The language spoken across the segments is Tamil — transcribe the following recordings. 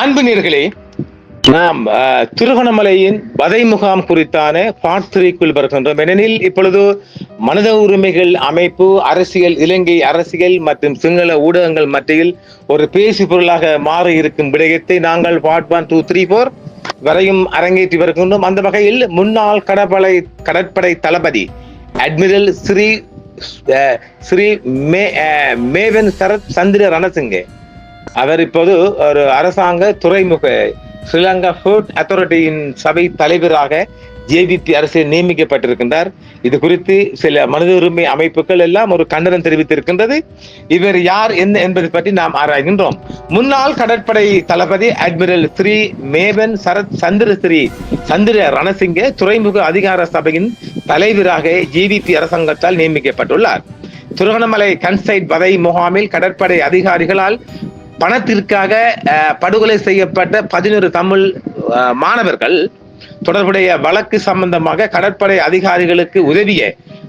அன்பு நேர்களே நாம் திருகோணமலையின் வதை முகாம் குறித்தான பார்ட் த்ரீக்குள் வருகின்றோம். ஏனெனில் இப்பொழுது மனித உரிமைகள் அமைப்பு அரசியல் இலங்கை அரசியல் மற்றும் சிங்கள ஊடகங்கள் மத்தியில் ஒரு பேசு பொருளாக மாறி இருக்கும் விடயத்தை நாங்கள் part one two three four வரையும் அரங்கேற்றி வருகின்றோம். அந்த வகையில் முன்னாள் கடற்படை கடற்படை தளபதி அட்மிரல் ஸ்ரீ ஸ்ரீ மே மேவன் சரத் சந்திர ரணசிங்கே அவர் இப்போது ஒரு அரசாங்க துறைமுக ஸ்ரீலங்கா ஃபுட் அத்தாரிட்டியின் சபை தலைவராக ஜேபிபி அரசில் நியமிக்கப்பட்டிருக்கின்றார். இது குறித்து சில மனித உரிமை அமைப்புகள் எல்லாம் ஒரு கண்டனம் தெரிவித்திருக்கின்றது. இவர் யார் என்ன என்பது பற்றி நாம் ஆராய்கின்றோம். முன்னாள் கடற்படை தளபதி அட்மிரல் ஸ்ரீ மேவன் சரத் சந்திர ஸ்ரீ சந்திர ரணசிங்க துறைமுக அதிகார சபையின் தலைவராக ஜேவிபி அரசாங்கத்தால் நியமிக்கப்பட்டுள்ளார். திருவண்ணாமலை கன்சைட் வதை முகாமில் கடற்படை அதிகாரிகளால் பணத்திற்காக படுகொலை செய்யப்பட்ட பதினொரு தமிழ் மாணவர்கள் தொடர்புடைய வழக்கு சம்பந்தமாக கடற்படை அதிகாரிகளுக்கு உதவிய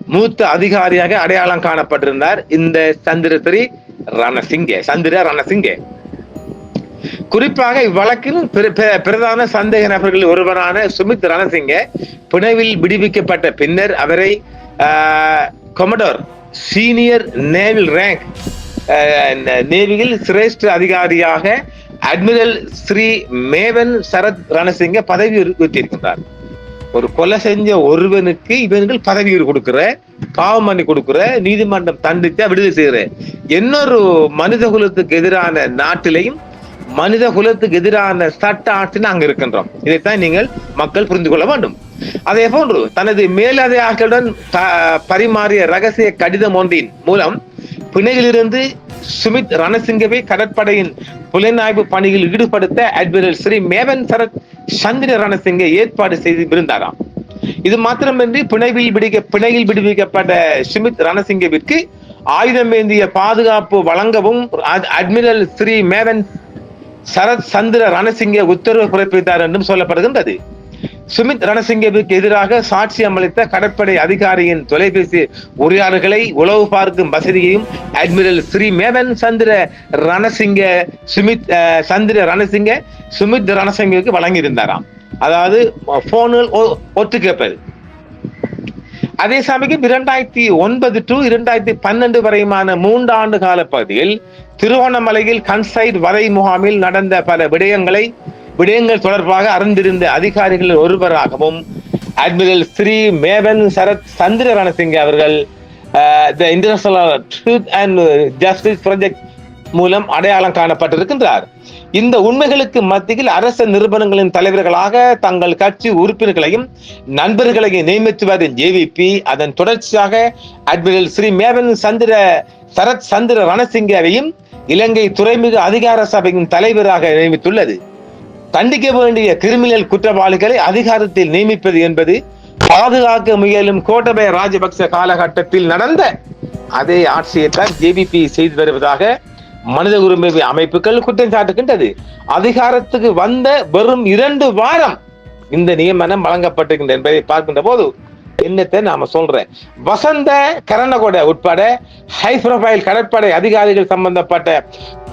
மூத்த அதிகாரியாக அடையாளம் காணப்பட்டிருந்தார் இந்த சந்திரத்திரி ரணசிங்கே சந்திர ரணசிங்கே. குறிப்பாக இவ்வழக்கில் பிரதான சந்தேக நபர்களில் ஒருவரான சுமித் ரணசிங்க பிணைவில் விடுவிக்கப்பட்ட பின்னர் அவரை கொமடோர் சீனியர் நேவில் ரேங்க் நேவியில் சிரேஷ்ட அதிகாரியாக அட்மிரல் ஸ்ரீ மேவன் சரத் ரணசிங்க பதவி உயர்த்தியிருக்கின்றார் ஒரு கொலை செஞ்ச ஒருவனுக்கு இவன்கள் பதவி கொடுக்குற கொடுக்கிற பாவம் பண்ணி கொடுக்கிற நீதிமன்றம் தண்டித்து விடுதலை செய்கிற இன்னொரு மனித குலத்துக்கு எதிரான நாட்டிலையும் மனித குலத்துக்கு எதிரான சட்ட ஆட்சின்னு அங்க இருக்கின்றோம். இதைத்தான் நீங்கள் மக்கள் புரிந்து கொள்ள வேண்டும். அதே போன்று தனது மேலதிகாரிகளுடன் பரிமாறிய ரகசிய கடிதம் ஒன்றின் மூலம் பிணையிலிருந்து சுமித் ரணசிங்கவை கடற்படையின் புலனாய்வு பணியில் ஈடுபடுத்த அட்மிரல் ஸ்ரீ மேவன் சரத் சந்திர ரணசிங்க ஏற்பாடு செய்து இருந்தாராம் இது மாத்திரமின்றி பிணைவில் விடுக்க பிணையில் விடுவிக்கப்பட்ட சுமித் ரணசிங்கவிற்கு ஆயுதம் ஏந்திய பாதுகாப்பு வழங்கவும் அட்- அட்மிரல் ஸ்ரீ மேவன் சரத் சந்திர ரணசிங்க உத்தரவு பிறப்பித்தார் என்றும் சொல்லப்படுகின்றது. சுமித் ரணசிங்கவுக்கு எதிராக சாட்சியம் அளித்த கடற்படை அதிகாரியின் தொலைபேசி உரையாடல்களை உளவு பார்க்கும் வசதியையும் அட்மிரல் ஸ்ரீ மேவன் சந்திர ரணசிங்க சுமித் சந்திர ரணசிங்க சுமித் ரணசிங்கவுக்கு வழங்கியிருந்தாராம். அதாவது போனில் ஒத்து கேட்பது அதே சமயம் இரண்டாயிரத்தி ஒன்பது டு இரண்டாயிரத்தி பன்னெண்டு வரையுமான மூன்று ஆண்டு கால பகுதியில் திருவோணமலையில் கன்சைட் வரை முகாமில் நடந்த பல விடயங்களை விடயங்கள் தொடர்பாக அறிந்திருந்த அதிகாரிகளில் ஒருவராகவும் அட்மிரல் ஸ்ரீ மேவன் சரத் சந்திர ரணசிங்க அவர்கள் the International Truth and Justice Project மூலம் அடையாளம் காணப்பட்டிருக்கின்றார். இந்த உண்மைகளுக்கு மத்தியில் அரச நிறுவனங்களின் தலைவர்களாக தங்கள் கட்சி உறுப்பினர்களையும் நண்பர்களையும் நியமித்து வரும் ஜேவிபி அதன் தொடர்ச்சியாக அட்மிரல் ஸ்ரீ மேவன் சந்திர சரத் சந்திர ரணசிங்கவையும் இலங்கை துறைமுக அதிகார சபையின் தலைவராக நியமித்துள்ளது. தண்டிக்க வேண்டிய கிரிமினல் குற்றவாளிகளை அதிகாரத்தில் நியமிப்பது என்பது பாதுகாக்க முயலும் கோட்டபய ராஜபக்ச காலகட்டத்தில் நடந்த அதே ஆட்சியைத்தான் ஜேபிபி செய்து வருவதாக மனித உரிமை அமைப்புகள் குற்றம் சாட்டுகின்றது. அதிகாரத்துக்கு வந்த வெறும் இரண்டு வாரம் இந்த நியமனம் வழங்கப்பட்டிருக்கின்ற என்பதை பார்க்கின்ற போது என்னத்தை நாம சொல்றேன். வசந்த கரணகொடை உட்பட ஹை ப்ரொஃபைல் கடற்படை அதிகாரிகள் சம்பந்தப்பட்ட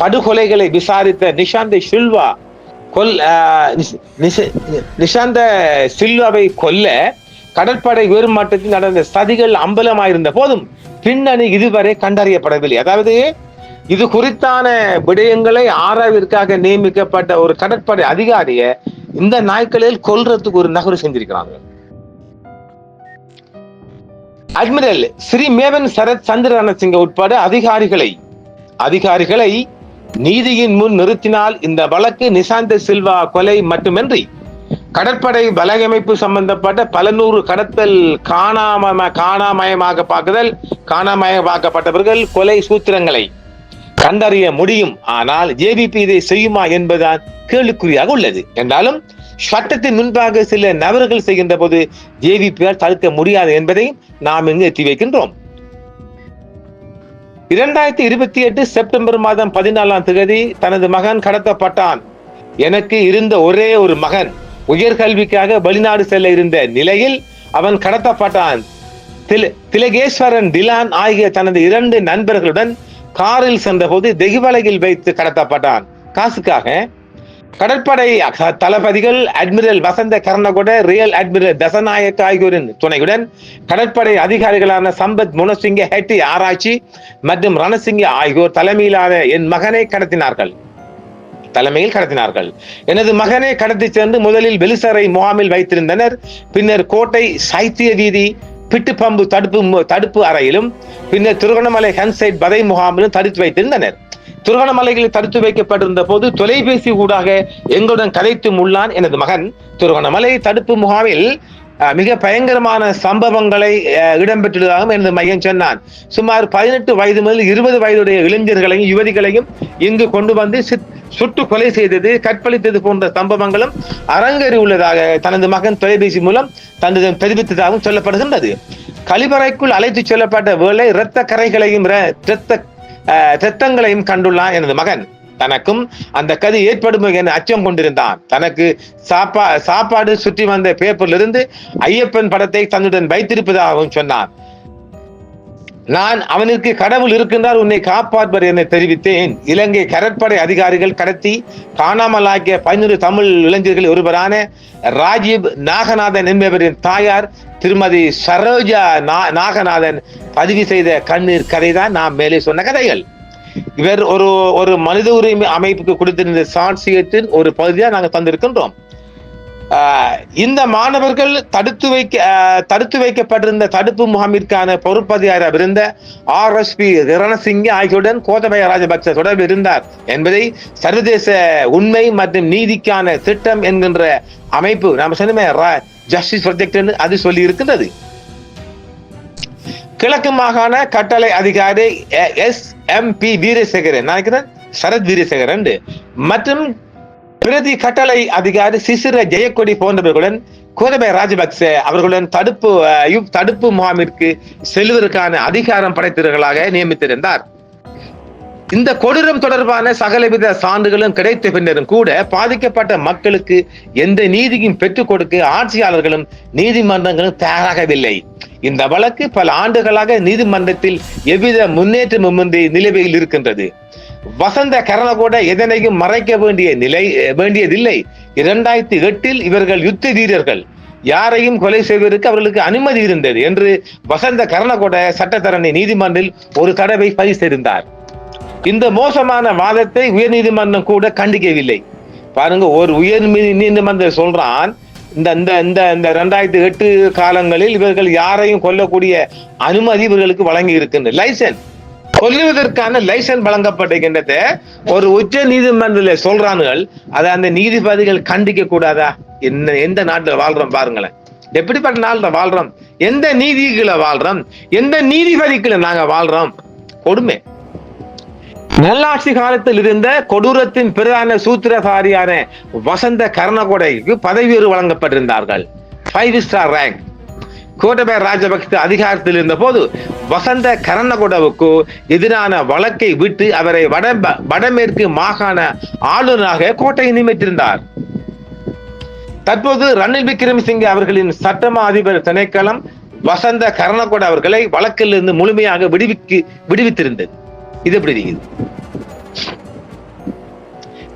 படுகொலைகளை விசாரித்த நிஷாந்த் சில்வா கொல் நிஷாந்த சில்வாவை கொல்ல கடற்படை உயர்மட்டத்தில் நடந்த சதிகள் அம்பலமாயிருந்த போதும் பின்னணி இதுவரை கண்டறியப்படவில்லை. அதாவது இது குறித்தான விடயங்களை ஆராய்விற்காக நியமிக்கப்பட்ட ஒரு கடற்படை அதிகாரிய இந்த நாட்களில் கொல்றதுக்கு ஒரு நகர்வு செஞ்சிருக்கிறாங்க. அட்மிரல் ஸ்ரீ மேவன் சரத் சந்திரரணசிங்க உட்பட அதிகாரிகளை அதிகாரிகளை நீதியின் முன் நிறுத்தினால் இந்த வழக்கு நிசாந்த சில்வா கொலை மட்டுமின்றி கடற்படை வலையமைப்பு சம்பந்தப்பட்ட பல நூறு கடத்தல் காணாம காணாமயமாக பார்க்குதல் காணாமயமாக்கப்பட்டவர்கள் கொலை சூத்திரங்களை கண்டறிய முடியும். ஆனால் ஜேபிபி இதை செய்யுமா என்பதுதான் கேள்விக்குறியாக உள்ளது. என்றாலும் சட்டத்தின் முன்பாக சில நபர்கள் செய்கின்ற போது ஜேவிபியால் தடுக்க முடியாது என்பதையும் நாம் இங்கு எத்தி வைக்கின்றோம். இரண்டாயிரத்தி இருபத்தி எட்டு செப்டம்பர் மாதம் பதினாலாம் தேதி தனது மகன் கடத்தப்பட்டான். எனக்கு இருந்த ஒரே ஒரு மகன். உயர்கல்விக்காக வெளிநாடு செல்ல இருந்த நிலையில் அவன் கடத்தப்பட்டான். தில- திலகேஸ்வரன் டிலான் ஆகிய தனது இரண்டு நண்பர்களுடன் காரில் சென்றபோது தெகுவலையில் வைத்து கடத்தப்பட்டான். காசுக்காக கடற்படை தளபதிகள் அட்மிரல் வசந்த கர்ணகொட ரியல் அட்மிரல் தசநாயக் ஆகியோரின் துணையுடன் கடற்படை அதிகாரிகளான சம்பத் முனசிங்க ஹெட்டி ஆராய்ச்சி மற்றும் ரணசிங்க ஆகியோர் தலைமையிலான என் மகனை கடத்தினார்கள். தலைமையில் கடத்தினார்கள். எனது மகனை கடத்தி சென்று முதலில் வெளிசரை முகாமில் வைத்திருந்தனர். பின்னர் கோட்டை சைத்திய வீதி பிட்டுப்பம்பு தடுப்பு தடுப்பு அறையிலும் பின்னர் திருகோணமலை ஹன்சைட் பதை முகாமிலும் தடுத்து வைத்திருந்தனர். திருகோணமலையில் தடுத்து வைக்கப்பட்டிருந்த போது தொலைபேசி ஊடாக எங்களுடன் கதைத்தும் உள்ளான் எனது மகன். திருகோணமலை தடுப்பு முகாமில் மிக பயங்கரமான சம்பவங்களை இடம்பெற்றுள்ளதாகவும் எனது மையம் சொன்னான். சுமார் பதினெட்டு வயது முதல் இருபது வயதுடைய இளைஞர்களையும் யுவதிகளையும் இங்கு கொண்டு வந்து சுட்டு கொலை செய்தது கற்பழித்தது போன்ற சம்பவங்களும் அரங்கேறி உள்ளதாக தனது மகன் தொலைபேசி மூலம் தனது தெரிவித்ததாகவும் சொல்லப்படுகின்றது. கழிவறைக்குள் அழைத்துச் செல்லப்பட்ட வேலை இரத்த கரைகளையும் இரத்த திட்டங்களையும் கண்டுள்ளான் எனது மகன். தனக்கும் அந்த கதி ஏற்படும் என அச்சம் கொண்டிருந்தான். தனக்கு சாப்பா சாப்பாடு சுற்றி வந்த பேப்பரிலிருந்து ஐயப்பன் படத்தை தன்னுடன் வைத்திருப்பதாகவும் சொன்னான். நான் அவனுக்கு கடவுள் இருக்கின்றார் உன்னை காப்பாற்பர் என தெரிவித்தேன். இலங்கை கடற்படை அதிகாரிகள் கடத்தி காணாமலாக்கிய பதினொரு தமிழ் இளைஞர்கள் ஒருவரான ராஜீவ் நாகநாதன் என்பவரின் தாயார் திருமதி சரோஜா நா- நாகநாதன் பதிவு செய்த கண்ணீர் கதை தான் நாம் மேலே சொன்ன கதைகள். இவர் ஒரு ஒரு மனித உரிமை அமைப்புக்கு கொடுத்திருந்த சாட்சியத்தின் ஒரு பகுதியாக நாங்கள் தந்திருக்கின்றோம். இந்த மாணவர்கள் தடுத்து வைக்க தடுத்து வைக்கப்பட்டிருந்த தடுப்பு முகாமிற்கான பொறுப்பதிகாரம் இருந்த ஆர். எஸ். பி. ரணசிங்க ஆகியோருடன் கோத்தபய ராஜபக்ச தொடர்பு இருந்தார் என்பதை சர்வதேச உண்மை மற்றும் நீதிக்கான திட்டம் என்கின்ற அமைப்பு நாம சொன்னமே ஜஸ்டிஸ் ப்ரொஜெக்ட் அது சொல்லி இருக்கின்றது கிழக்கு மாகாண கட்டளை அதிகாரி எஸ். எம். பி. வீரசேகரன் நினைக்கிறேன் சரத் வீரசேகரன் மற்றும் பிரதி கட்டளை அதிகாரி சிசிர ஜெயக்கொடி போன்றவர்களுடன் கோதபய ராஜபக்ச அவர்களுடன் தடுப்பு தடுப்பு முகாமிற்கு செல்வதற்கான அதிகாரம் படைத்தவர்களாக நியமித்திருந்தார். இந்த கொடூரம் தொடர்பான சகலவித சான்றுகளும் கிடைத்த பின்னரும் கூட பாதிக்கப்பட்ட மக்களுக்கு எந்த நீதியும் பெற்றுக் கொடுக்க ஆட்சியாளர்களும் நீதிமன்றங்களும் தயாராகவில்லை. இந்த வழக்கு பல ஆண்டுகளாக நீதிமன்றத்தில் எவ்வித முன்னேற்றமுமின்றி நிலுவையில் இருக்கின்றது. வசந்த கரணகோட எதனையும் மறைக்க வேண்டிய நிலை வேண்டியதில்லை. இரண்டாயிரத்தி எட்டில் இவர்கள் யுத்த வீரர்கள் யாரையும் கொலை செய்வதற்கு அவர்களுக்கு அனுமதி இருந்தது என்று வசந்த கரணகோட சட்டத்தரணி நீதிமன்றில் ஒரு தடவை பதிவு செய்திருந்தார். இந்த மோசமான வாதத்தை உயர்நீதிமன்றம் கூட கண்டிக்கவில்லை. பாருங்க ஒரு உயர் நீதிமன்றம் சொல்றான் இந்த இந்த இந்த இந்த ரெண்டாயிரத்தி எட்டு காலங்களில் இவர்கள் யாரையும் கொல்லக்கூடிய அனுமதி இவர்களுக்கு வழங்கி இருக்கின்ற லைசன்ஸ் கொல்லுவதற்கான லைசன்ஸ் வழங்கப்படுகின்றது. ஒரு உச்ச நீதிமன்றத்தில் சொல்றானுகள் அதை அந்த நீதிபதிகள் கண்டிக்க கூடாதா? என்ன எந்த நாட்டில் வாழ்றோம் பாருங்களேன். எப்படிப்பட்ட நாட்டில் வாழ்றோம்? எந்த நீதிகளை வாழ்றோம்? எந்த நீதிபதிக்குள்ள நாங்க வாழ்றோம்? கொடுமை. நல்லாட்சி காலத்தில் இருந்த கொடூரத்தின் பிரதான சூத்திரதாரியான வசந்த கர்ணகொடைக்கு பதவி வழங்கப்பட்டிருந்தார்கள். Five star rank Gotabaya Rajapaksa அதிகாரத்தில் இருந்த போது வசந்த கரணகொடவுக்கு எதிரான வழக்கை விட்டு அவரை வட வடமேற்கு மாகாண ஆளுநராக கோட்டையை நியமித்திருந்தார். தற்போது ரணில் விக்ரமசிங்கே அவர்களின் சட்டமா அதிபர் திணைக்களம் வசந்த கரணகோட அவர்களை வழக்கிலிருந்து முழுமையாக விடுவிக்கு விடுவித்திருந்தது. இது எப்படி இருக்குது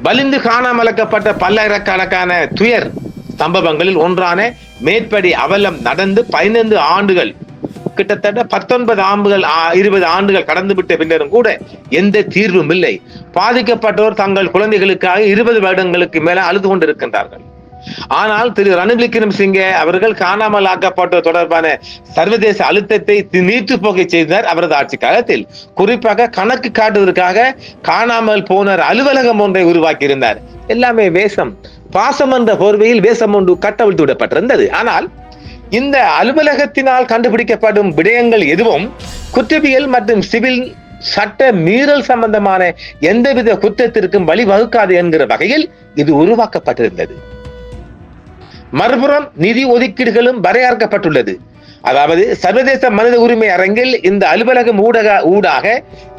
வலிந்து காணாமலக்கப்பட்ட பல்லாயிரக்கணக்கான துயர் சம்பவங்களில் ஒன்றான மேற்படி அவலம் நடந்து பதினைந்து ஆண்டுகள் கிட்டத்தட்ட பத்தொன்பது ஆண்டுகள் இருபது ஆண்டுகள் கடந்து விட்ட பின்னரும் கூட எந்த தீர்வும் இல்லை. பாதிக்கப்பட்டோர் தங்கள் குழந்தைகளுக்காக இருபது வருடங்களுக்கு மேல அழுது கொண்டிருக்கின்றார்கள். ஆனால் திரு ரணில் விக்ரமசிங்கே அவர்கள் காணாமல் ஆக்கப்பட்டோர் தொடர்பான சர்வதேச அழுத்தத்தை நீட்டு போக செய்தார் அவரது ஆட்சி காலத்தில். குறிப்பாக கணக்கு காட்டுவதற்காக காணாமல் போனர் அலுவலகம் ஒன்றை உருவாக்கியிருந்தார். எல்லாமே வேஷம். பாசம் என்ற போர்வையில் வேஷம் ஒன்று கட்டவிழ்த்து விடப்பட்டிருந்தது. ஆனால் இந்த அலுவலகத்தினால் கண்டுபிடிக்கப்படும் விடயங்கள் எதுவும் குற்றவியல் மற்றும் சிவில் சட்ட மீறல் சம்பந்தமான எந்தவித குற்றத்திற்கும் வழிவகுக்காது என்கிற வகையில் இது உருவாக்கப்பட்டிருந்தது. மறுபுறம் நிதி ஒதுக்கீடுகளும் வரையறுக்கப்பட்டுள்ளது. அதாவது சர்வதேச மனித உரிமை அரங்கில் இந்த அலுவலகம் ஊடக ஊடாக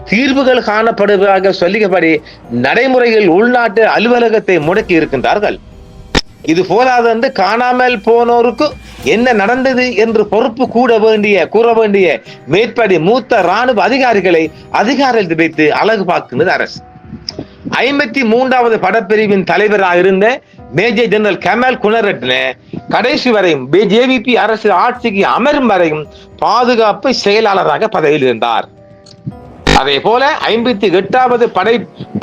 தீர்வுகள் காணப்படுவதாக சொல்லியபடி நடைமுறையில் உள்நாட்டு அலுவலகத்தை முடக்கி இருக்கின்றார்கள். இது போதாது என்று காணாமல் போனோருக்கு என்ன நடந்தது என்று பொறுப்பு கூட வேண்டிய கூற வேண்டிய மேற்படி மூத்த ராணுவ அதிகாரிகளை அதிகாரத்தில் வைத்து அழகு பார்க்கின்றது அரசு. ஐம்பத்தி மூன்றாவது படப்பிரிவின் தலைவராக இருந்த மேஜர் ஜெனரல் கமல் குணரட்ன கடைசி வரையும் ஜேவிபி அரசு ஆட்சிக்கு அமரும் வரையும் பாதுகாப்பு செயலாளராக பதவியில் இருந்தார் அதே போல ஐம்பத்தி எட்டாவது படை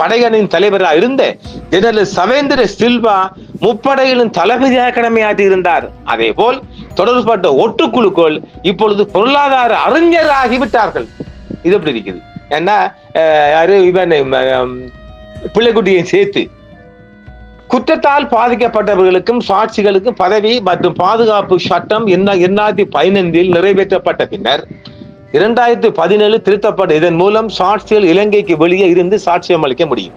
படையணியின் தலைவராக இருந்த ஜெனரல் சவேந்திர சில்வா முப்படைகளின் தளபதியாக கடமையாற்றி இருந்தார் அதே போல் தொடர்பட்ட ஒட்டுக்குழுக்கள் இப்பொழுது பொருளாதார அறிஞராகிவிட்டார்கள். இது எப்படி இருக்குது? ஏன்னா யாரு? இவன் பிள்ளைக்குட்டியை சேர்த்து குற்றத்தால் பாதிக்கப்பட்டவர்களுக்கும் சாட்சிகளுக்கும் பதவி மற்றும் பாதுகாப்பு சட்டம் என்ன இரண்டாயிரத்தி பதினைந்தில் நிறைவேற்றப்பட்ட பின்னர் இரண்டாயிரத்தி பதினேழு திருத்தப்பட்ட இதன் மூலம் சாட்சிகள் இலங்கைக்கு வெளியே இருந்து சாட்சியம் அளிக்க முடியும்.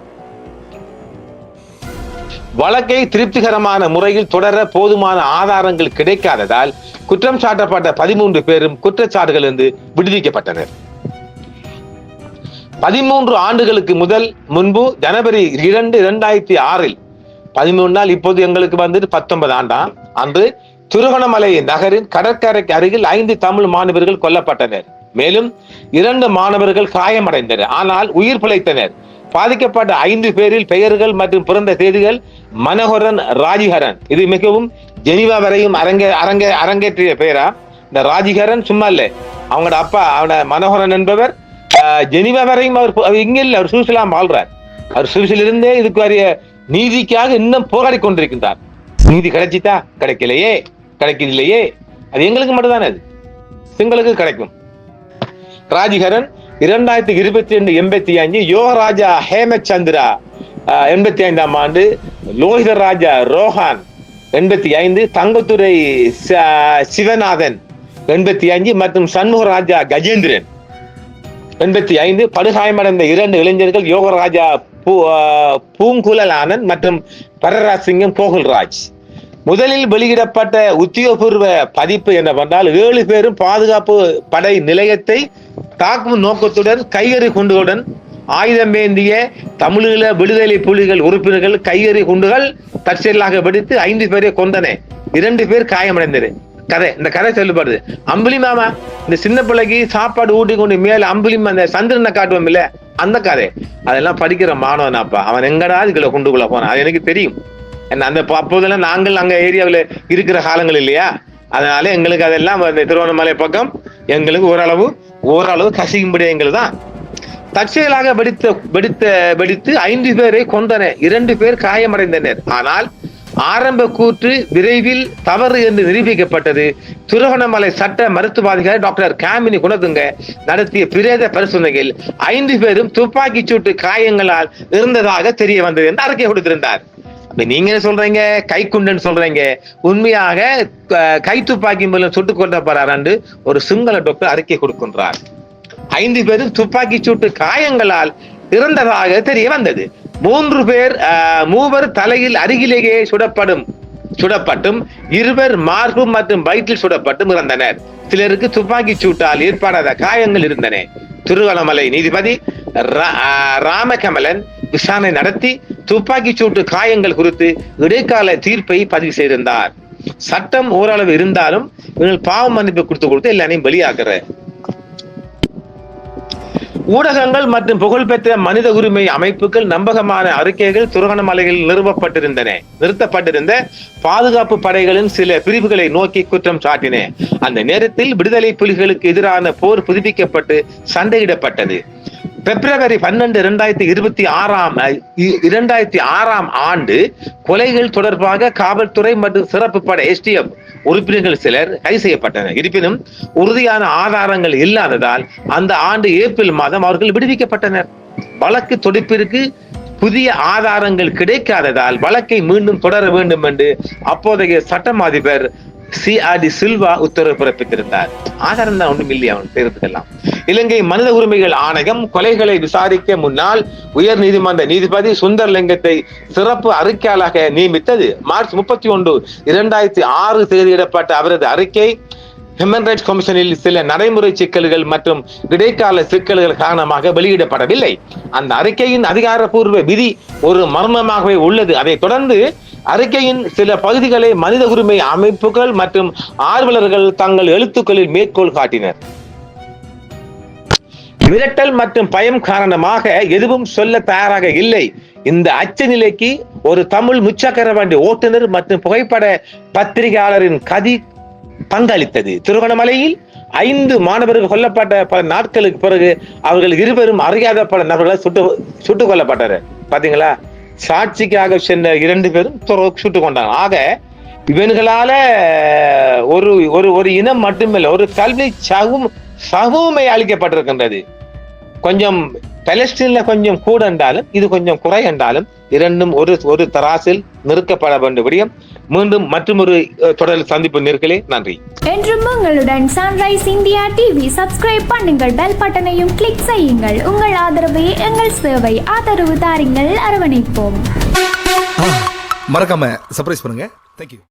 வழக்கை திருப்திகரமான முறையில் தொடர போதுமான ஆதாரங்கள் கிடைக்காததால் குற்றம் சாட்டப்பட்ட பதிமூன்று பேரும் குற்றச்சாட்டுகளிலிருந்து விடுவிக்கப்பட்டனர். பதிமூன்று ஆண்டுகளுக்கு முதல் முன்பு ஜனவரி இரண்டு இரண்டாயிரத்தி ஆறில் பதிமூணு நாள் இப்போது எங்களுக்கு வந்துட்டு பத்தொன்பது ஆண்டாம் அன்று திருகோணமலை நகரின் கடற்கரைக்கு அருகில் ஐந்து தமிழ் மாணவர்கள் கொல்லப்பட்டனர். மேலும் இரண்டு மாணவர்கள் காயமடைந்தனர். ஆனால் உயிர் பிழைத்தனர். பாதிக்கப்பட்ட ஐந்து பேரில் பெயர்கள் மற்றும் பிறந்த தேதிகள் மனோகரன் ராஜிகரன் இது மிகவும் ஜெனிவா வரையும் அரங்க அரங்க அரங்கேற்றிய பெயரா இந்த ராஜிகரன் சும்மா இல்லை. அவங்களோட அப்பா அவன மனோகரன் என்பவர் ஜெனிவா வரையும் அவர் அவர் இங்க இல்லை. அவர் சுவிசிலாம் வாழ்றார். அவர் சுவிசிலிருந்தே இதுக்கு வரைய நீதிக்காக இன்னும் போராடி கொண்டிருக்கின்றார். நீதி கிடைச்சிட்டா கிடைக்கலையே கிடைக்கலையே அது எங்களுக்கு மட்டும்தானே அது? சிங்களுக்கு கிடைக்கும். ராஜிகரன் இரண்டாயிரத்தி இருபத்தி ரெண்டு எண்பத்தி அஞ்சு யோகராஜா ஹேமச்சந்திரா எண்பத்தி ஐந்தாம் ஆண்டு லோகித ராஜா ரோஹான் எண்பத்தி ஐந்து தங்கத்துறை ச- சிவநாதன் எண்பத்தி அஞ்சு மற்றும் சண்முகராஜா கஜேந்திரன். எண்பத்தி ஐந்து படுகாயமடைந்த இரண்டு இளைஞர்கள் யோகராஜா பூங்குழலானன் மற்றும் பரராசிங்கம் கோகுல்ராஜ். முதலில் வெளியிடப்பட்ட உத்தியோகபூர்வ பதிப்பு என்னவென்றால் ஏழு பேரும் பாதுகாப்பு படை நிலையத்தை தாக்கும் நோக்கத்துடன் கையெறி குண்டுகளுடன் ஆயுதம் ஏந்திய தமிழீழ விடுதலை புலிகள் உறுப்பினர்கள் கையெறி குண்டுகள் தற்செயலாக வெடித்து ஐந்து பேரை கொண்டன இரண்டு பேர் காயமடைந்தது கதை இந்த கதை செல்லுபடுது. அம்புலி மாமா இந்த சின்ன பிள்ளைக்கு சாப்பாடு ஊட்டி கொண்டு மேல அம்புலி அந்த சந்திரனை காட்டுவோம் இல்ல? அந்த கதை. அதெல்லாம் படிக்கிற மாணவனாப்பா அவன் எங்கடா இதுக்குள்ள குண்டுக்குள்ள போனான்? அது எனக்கு தெரியும். அந்த அப்போதெல்லாம் நாங்கள் அங்க ஏரியாவில் இருக்கிற காலங்கள் இல்லையா? அதனால எங்களுக்கு அதெல்லாம் இந்த திருவண்ணாமலை பக்கம் எங்களுக்கு ஓரளவு ஓரளவு கசிக்கும்படி எங்களுக்கு தான். தற்செயலாக வெடித்த வெடித்த வெடித்து ஐந்து பேரை கொண்டனர் இரண்டு பேர் காயமடைந்தனர். ஆனால் ஆரம்ப கூற்று விரைவில் தவறு என்று நிரூபிக்கப்பட்டது. திருவண்ணாமலை சட்ட மருத்துவாதிகாரி டாக்டர் காமினி குணதுங்க நடத்திய பிரேத பரிசோதனையில் ஐந்து பேரும் துப்பாக்கி சூட்டு காயங்களால் இருந்ததாக தெரிய வந்தது என்று அறிக்கை கொடுத்திருந்தார். நீங்க என்ன சொல்றீங்க? கைக்குண்டன் சொல்றீங்க. உண்மையாக க- கை துப்பாக்கி மூலம் சுட்டுக் கொல்லப்படுறார் என்று ஒரு சிங்கள டாக்டர் அறிக்கை கொடுக்கின்றார். ஐந்து பேரும் துப்பாக்கி சூட்டு காயங்களால் இறந்ததாக தெரிய வந்தது. மூன்று பேர் மூவர் தலையில் அருகிலேயே சுடப்படும் சுடப்பட்டும் இருவர் மார்பு மற்றும் வயிற்றில் சுடப்பட்டும் இறந்தனர். சிலருக்கு துப்பாக்கி சூட்டால் ஏற்படாத காயங்கள் இருந்தன. திருவண்ணாமலை நீதிபதி ரா- ராமகமலன் விசாரணை நடத்தி துப்பாக்கி சூட்டு காயங்கள் குறித்து இடைக்கால தீர்ப்பை பதிவு செய்திருந்தார். சட்டம் ஓரளவு இருந்தாலும் இவர்கள் பாவ மன்னிப்பு கொடுத்து கொடுத்து எல்லாரையும் வெளியாக்குற ஊடகங்கள் மற்றும் புகழ்பெற்ற மனித உரிமை அமைப்புகள் நம்பகமான அறிக்கைகள் துருகணமலையில் நிறுவப்பட்டிருந்தன நிறுத்தப்பட்டிருந்த பாதுகாப்பு படைகளின் சில பிரிவுகளை நோக்கி குற்றம் சாட்டின. அந்த நேரத்தில் விடுதலை புலிகளுக்கு எதிரான போர் புதுப்பிக்கப்பட்டு சண்டையிடப்பட்டது. பிப்ரவரி பன்னெண்டு இரண்டாயிரத்தி இருபத்தி ஆறாம் இ- இரண்டாயிரத்தி ஆறாம் ஆண்டு கொலைகள் தொடர்பாக காவல்துறை மற்றும் சிறப்பு படை எஸ்டிஎஃப் உறுப்பினர்கள் சிலர் கைது செய்யப்பட்டனர். இருப்பினும் உறுதியான ஆதாரங்கள் இல்லாததால் அந்த ஆண்டு ஏப்ரல் மாதம் அவர்கள் விடுவிக்கப்பட்டனர். வழக்கு தொடுப்பிற்கு புதிய ஆதாரங்கள் கிடைக்காததால் வழக்கை மீண்டும் தொடர வேண்டும் என்று அப்போதைய சட்டம் அதிபர் சி ஆர் டி சில்வா உத்தரவு பிறப்பித்திருந்தார். ஆதாரம் தான் ஒன்றும் இல்லையா அவன் செய்யறதுக்கெல்லாம் இலங்கை மனித உரிமைகள் ஆணையம் கொலைகளை விசாரிக்க முன்னால் உயர் நீதிமன்ற நீதிபதி சுந்தர் லிங்கத்தை சிறப்பு அறிக்கையாளராக நியமித்தது. மார்ச் முப்பத்தி ஒன்று இரண்டாயிரத்தி ஆறு தேதியிடப்பட்ட அவரது அறிக்கை ஹியூமன் ரைட்ஸ் கமிஷனில் சில நடைமுறை சிக்கல்கள் மற்றும் இடைக்கால சிக்கல்கள் காரணமாக வெளியிடப்படவில்லை. அந்த அறிக்கையின் அதிகாரப்பூர்வ விதி ஒரு மர்மமாகவே உள்ளது. அதைத் தொடர்ந்து அறிக்கையின் சில பகுதிகளை மனித உரிமை அமைப்புகள் மற்றும் ஆர்வலர்கள் தங்கள் எழுத்துக்களில் மேற்கோள் காட்டினர். மிரட்டல் மற்றும் பயம் காரணமாக எதுவும் சொல்ல தயாராக இல்லை. இந்த அச்ச நிலைக்கு ஒரு தமிழ் முச்சக்கர வண்டி ஓட்டுநர் மற்றும் புகைப்பட பத்திரிகையாளரின் கதி பங்களித்தது. திருகோணமலையில் ஐந்து மாணவர்கள் கொல்லப்பட்ட பல நாட்களுக்கு பிறகு அவர்கள் இருவரும் அறியாத பல நபர்களால் சுட்டு சுட்டுக் கொல்லப்பட்டனர். பாத்தீங்களா? சாட்சிக்காக சென்ற இரண்டு பேரும் சுட்டுக் கொண்டாங்க. ஆக இவன்களால ஒரு ஒரு ஒரு இனம் மட்டுமில்லை ஒரு கல்வி சகும் சகவுமை அளிக்கப்பட்டிருக்கின்றது. கொஞ்சம் பலஸ்தீன்ல கொஞ்சம் கூட என்றாலும் இது கொஞ்சம் குறை என்றாலும் இரண்டும் ஒரு ஒரு தராசில் நிறுக்கப்பட வேண்டிய விடயம். மீண்டும் மற்றொரு அஹ், தொடர் சந்திப்பு நிற்கலே நன்றி. என்றும் உங்களுடன் சன்ரைஸ் இந்தியா டிவி சப்ஸ்கிரைப் பண்ணுங்கள் பெல் பட்டனையும் கிளிக் செய்யுங்கள். உங்கள் ஆதரவே எங்கள் சேவை ஆதரவு தாருங்கள். அரவணைப்போம். மறக்காம சர்ப்ரைஸ் பண்ணுங்க. தேங்க்யூ